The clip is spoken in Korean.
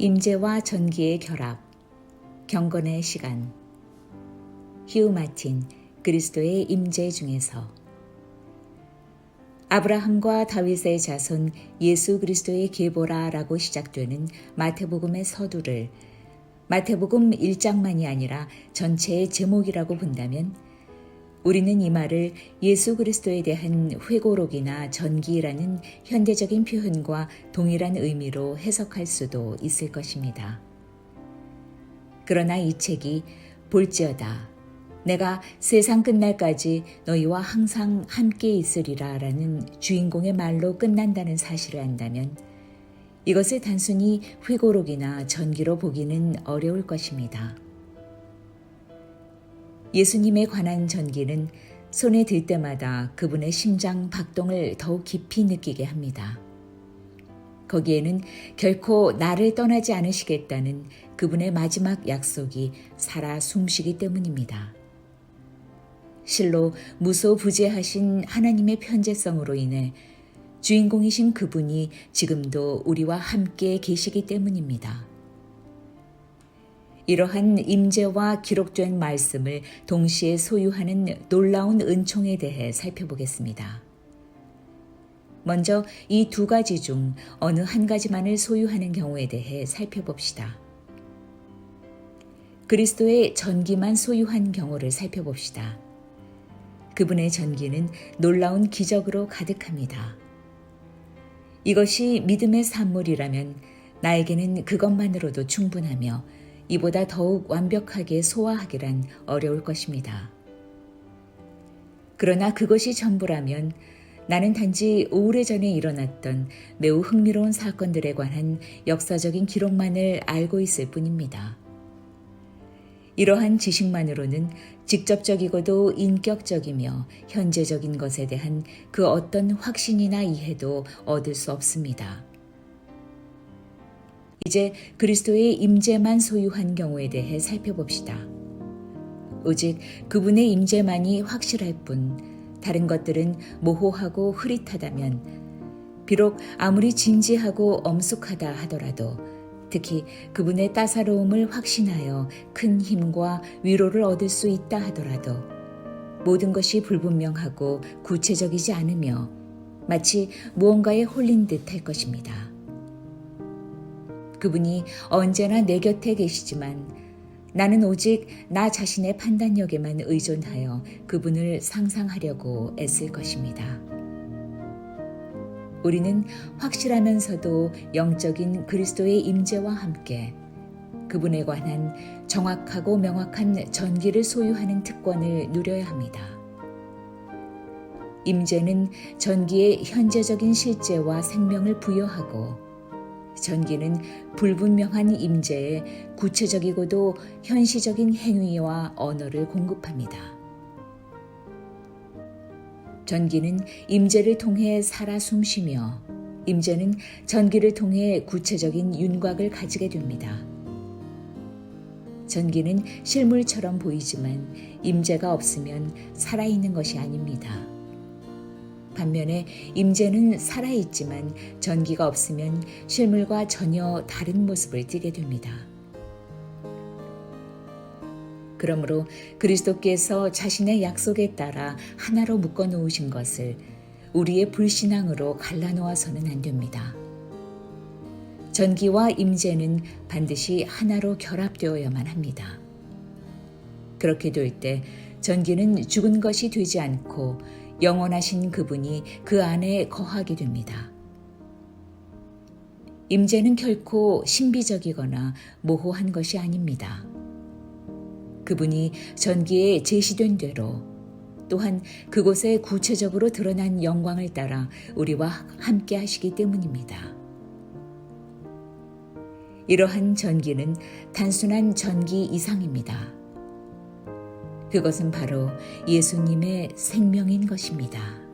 임재와 전기의 결합, 경건의 시간, 휴 마틴, 그리스도의 임재 중에서. 아브라함과 다윗의 자손 예수 그리스도의 계보라라고 시작되는 마태복음의 서두를 마태복음 1장만이 아니라 전체의 제목이라고 본다면 우리는 이 말을 예수 그리스도에 대한 회고록이나 전기라는 현대적인 표현과 동일한 의미로 해석할 수도 있을 것입니다. 그러나 이 책이 볼지어다. 내가 세상 끝날까지 너희와 항상 함께 있으리라 라는 주인공의 말로 끝난다는 사실을 안다면 이것을 단순히 회고록이나 전기로 보기는 어려울 것입니다. 예수님에 관한 전기는 손에 들 때마다 그분의 심장 박동을 더욱 깊이 느끼게 합니다. 거기에는 결코 나를 떠나지 않으시겠다는 그분의 마지막 약속이 살아 숨쉬기 때문입니다. 실로 무소부재하신 하나님의 편재성으로 인해 주인공이신 그분이 지금도 우리와 함께 계시기 때문입니다. 이러한 임재와 기록된 말씀을 동시에 소유하는 놀라운 은총에 대해 살펴보겠습니다. 먼저 이 두 가지 중 어느 한 가지만을 소유하는 경우에 대해 살펴봅시다. 그리스도의 전기만 소유한 경우를 살펴봅시다. 그분의 전기는 놀라운 기적으로 가득합니다. 이것이 믿음의 산물이라면 나에게는 그것만으로도 충분하며 이보다 더욱 완벽하게 소화하기란 어려울 것입니다. 그러나 그것이 전부라면 나는 단지 오래전에 일어났던 매우 흥미로운 사건들에 관한 역사적인 기록만을 알고 있을 뿐입니다. 이러한 지식만으로는 직접적이고도 인격적이며 현재적인 것에 대한 그 어떤 확신이나 이해도 얻을 수 없습니다. 이제 그리스도의 임재만 소유한 경우에 대해 살펴봅시다. 오직 그분의 임재만이 확실할 뿐 다른 것들은 모호하고 흐릿하다면 비록 아무리 진지하고 엄숙하다 하더라도 특히 그분의 따사로움을 확신하여 큰 힘과 위로를 얻을 수 있다 하더라도 모든 것이 불분명하고 구체적이지 않으며 마치 무언가에 홀린 듯 할 것입니다. 그분이 언제나 내 곁에 계시지만 나는 오직 나 자신의 판단력에만 의존하여 그분을 상상하려고 애쓸 것입니다. 우리는 확실하면서도 영적인 그리스도의 임재와 함께 그분에 관한 정확하고 명확한 전기를 소유하는 특권을 누려야 합니다. 임재는 전기의 현재적인 실제와 생명을 부여하고 전기는 불분명한 임재에 구체적이고도 현시적인 행위와 언어를 공급합니다. 전기는 임재를 통해 살아 숨쉬며 임재는 전기를 통해 구체적인 윤곽을 가지게 됩니다. 전기는 실물처럼 보이지만 임재가 없으면 살아있는 것이 아닙니다. 반면에 임재는 살아있지만 전기가 없으면 실물과 전혀 다른 모습을 띠게 됩니다. 그러므로 그리스도께서 자신의 약속에 따라 하나로 묶어 놓으신 것을 우리의 불신앙으로 갈라놓아서는 안 됩니다. 전기와 임재는 반드시 하나로 결합되어야만 합니다. 그렇게 될 때 전기는 죽은 것이 되지 않고 영원하신 그분이 그 안에 거하게 됩니다. 임재는 결코 신비적이거나 모호한 것이 아닙니다. 그분이 전기에 제시된 대로 또한 그곳에 구체적으로 드러난 영광을 따라 우리와 함께 하시기 때문입니다. 이러한 전기는 단순한 전기 이상입니다. 그것은 바로 예수님의 생명인 것입니다.